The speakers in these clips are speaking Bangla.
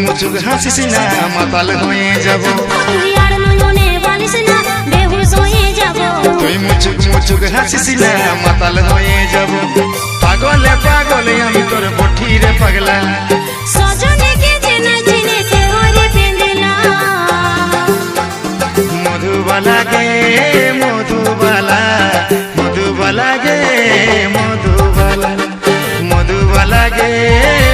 মুচুক হাসিস না মাতাল হয়ে যাব। তুই আর নয়নে বলিস না বেহুশ হয়ে যাব। তুই মুচুক মুচুক হাসিস না মাতাল হয়ে যাব। পাগলে পাগলে আমি তোর বঠিরে পাগলা। চেনা পেন্দলা মধুবালা গে মধুবালা। মধুবালা গে মধুবালা। মধুবালা গে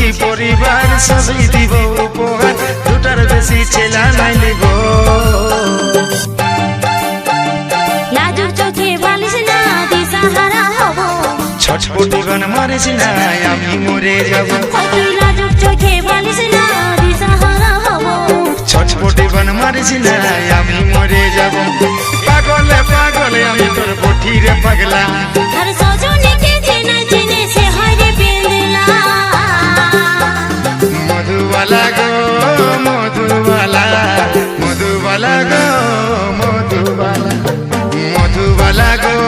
গড়ব পরিবার সবই দিব উপহার। দুটার বেশি ছেলা নাই লিব লাজুক চোখে বালিশ না দিশাহারা হব। ছটপটি গান মারিস না আমি মরে যাব। ছটপটি গান মারিস না আমি মরে যাব। পাগলে পাগলে আমি তোর বঠিরে পাগলা। আর মধুবালা গো মধুবালা মধুবালা গো মধুবালা মধুবালা গো